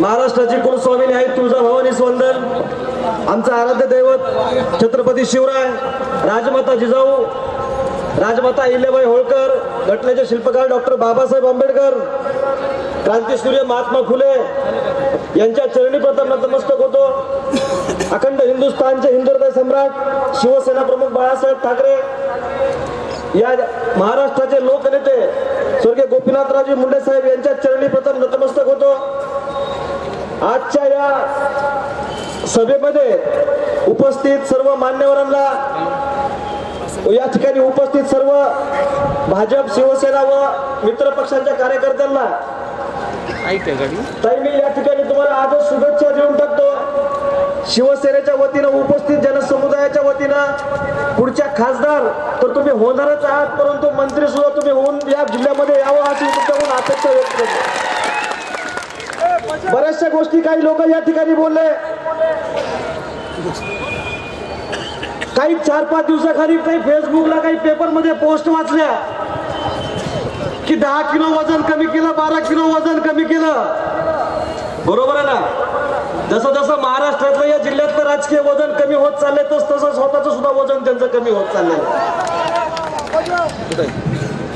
महाराष्ट्राची कुलस्वामिनी आहेत तुळजाभवानी स्वंदन आमचं आराध्य दैवत छत्रपती शिवराय राजमाता जिजाऊ राजमाता अहिल्याबाई होळकर घटनेचे शिल्पकार डॉक्टर बाबासाहेब आंबेडकर क्रांतीसूर्य महात्मा फुले यांच्या चरणी प्रथम नतमस्तक होतो. अखंड हिंदुस्थानचे हिंदुहृदय सम्राट शिवसेना प्रमुख बाळासाहेब ठाकरे या महाराष्ट्राचे लोकनेते स्वर्गीय गोपीनाथराजे मुंडे साहेब यांच्या चरणी प्रथम नतमस्तक आजच्या या सभेमध्ये उपस्थित सर्व मान्यवरांना या ठिकाणी उपस्थित सर्व भाजप शिवसेना व मित्र पक्षांच्या कार्यकर्त्यांना ताई मी या ठिकाणी तुम्हाला आजच शुभेच्छा देऊन टाकतो. शिवसेनेच्या वतीनं उपस्थित जनसमुदायाच्या वतीनं पुढच्या खासदार तर तुम्ही होणारच आहात परंतु मंत्री सुद्धा तुम्ही होऊन या जिल्ह्यामध्ये यावं अशी तुमच्याकडून अपेक्षा व्यक्त करतो. बऱ्याचशा गोष्टी काही लोक या ठिकाणी बोलले. काही चार पाच दिवसाखाली काही फेसबुकला काही पेपरमध्ये पोस्ट वाचल्या. की दहा किलो वजन कमी केलं बारा किलो वजन कमी केलं. बरोबर आहे ना? जसं जसं महाराष्ट्रातलं या जिल्ह्यातलं राजकीय वजन कमी होत चाललंय तस तसं स्वतःचं सुद्धा वजन त्यांचं कमी होत चाललंय.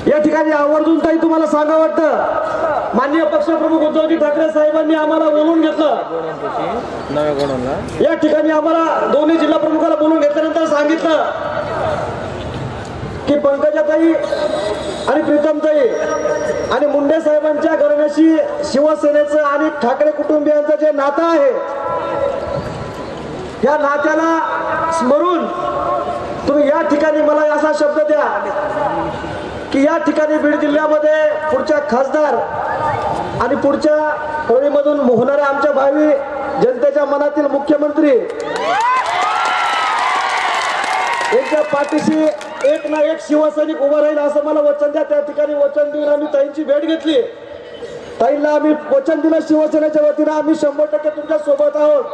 या ठिकाणी आवर्जून ताई तुम्हाला सांगा वाटतं. माननीय पक्षप्रमुख उद्धवजी ठाकरे साहेबांनी आम्हाला बोलून घेतलं. या ठिकाणी आम्हाला दोन्ही जिल्हा प्रमुखाला बोलून घेतल्यानंतर सांगितलं की पंकजाताई आणि प्रीतमताई आणि मुंडे साहेबांच्या घराण्याशी शिवसेनेचं आणि ठाकरे कुटुंबियांचं जे नातं आहे या नात्याला स्मरून तुम्ही या ठिकाणी मला असा शब्द द्या. की या ठिकाणी बीड जिल्ह्यामध्ये पुढच्या खासदार आणि पुढच्या होळीमधून होणाऱ्या आमच्या भावी जनतेच्या मनातील मुख्यमंत्री यांच्या पाठीशी एक ना एक शिवसैनिक उभं राहील असं मला वचन द्या. त्या ठिकाणी वचन देऊन आम्ही ताईंची भेट घेतली. ताईंना आम्ही वचन दिलं शिवसेनेच्या वतीनं. आम्ही शंभर टक्के तुमच्यासोबत आहोत.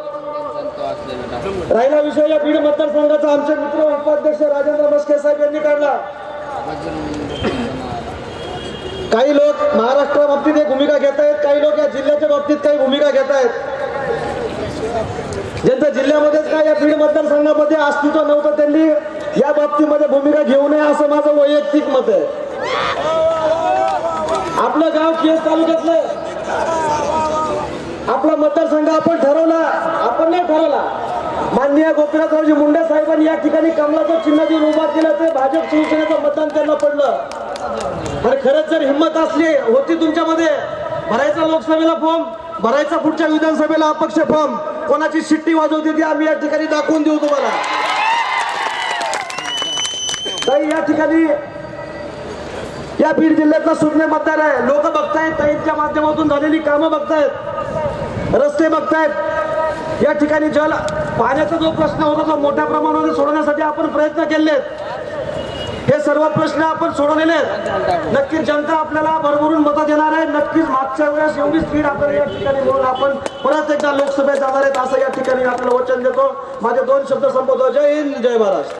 राहिला विषय या बीड मतदारसंघाचा. आमचे मित्र उपाध्यक्ष राजेंद्र मस्के साहेब यांनी काढला. काही लोक महाराष्ट्रा बाबतीत एक भूमिका घेत आहेत काही लोक या जिल्ह्याच्या बाबतीत काही भूमिका घेत आहेत. ज्यांचं जिल्ह्यामध्येच काय या बीड मतदारसंघामध्ये अस्तित्व नव्हतं त्यांनी या बाबतीमध्ये भूमिका घेऊ नये असं माझं वैयक्तिक मत आहे. आपलं गाव केस तालुक्यातलं आपला मतदारसंघ आपण ठरवला आपण नाही ठरवला. माननीय गोपीनाथरावजी मुंडे साहेबांनी या ठिकाणी कमलाचं चिन्ह देऊन उभा केलं ते भाजप शिवसेनेचं मतदान त्यांना पडलं. आणि खरंच जर हिंमत असली होती तुमच्यामध्ये भरायचा लोकसभेला फॉर्म भरायचा पुढच्या विधानसभेला अपक्ष फॉर्म कोणाची शिट्टी वाजवते ती आम्ही या ठिकाणी दाखवून देऊ तुम्हाला. ताई या ठिकाणी या बीड जिल्ह्यातला सुज्ञ मतदार आहे. लोक बघतायत ताईंच्या माध्यमातून झालेली कामं बघतायत रस्ते बघतायत. या ठिकाणी जल पाण्याचा जो प्रश्न होता तो मोठ्या प्रमाणामध्ये सोडवण्यासाठी आपण प्रयत्न केलेत. हे सर्व प्रश्न आपण सोडवलेले आहेत नक्कीच जनता आपल्याला भरभरून मतं देणार आहे. नक्कीच मागच्या वेळेस एवढी स्पीड आपल्याला या ठिकाणी मिळून आपण परत एकदा लोकसभेत जाणार आहेत असं या ठिकाणी आपल्याला वचन देतो. माझे दोन शब्द संबोधतो जय हिंद जय महाराष्ट्र.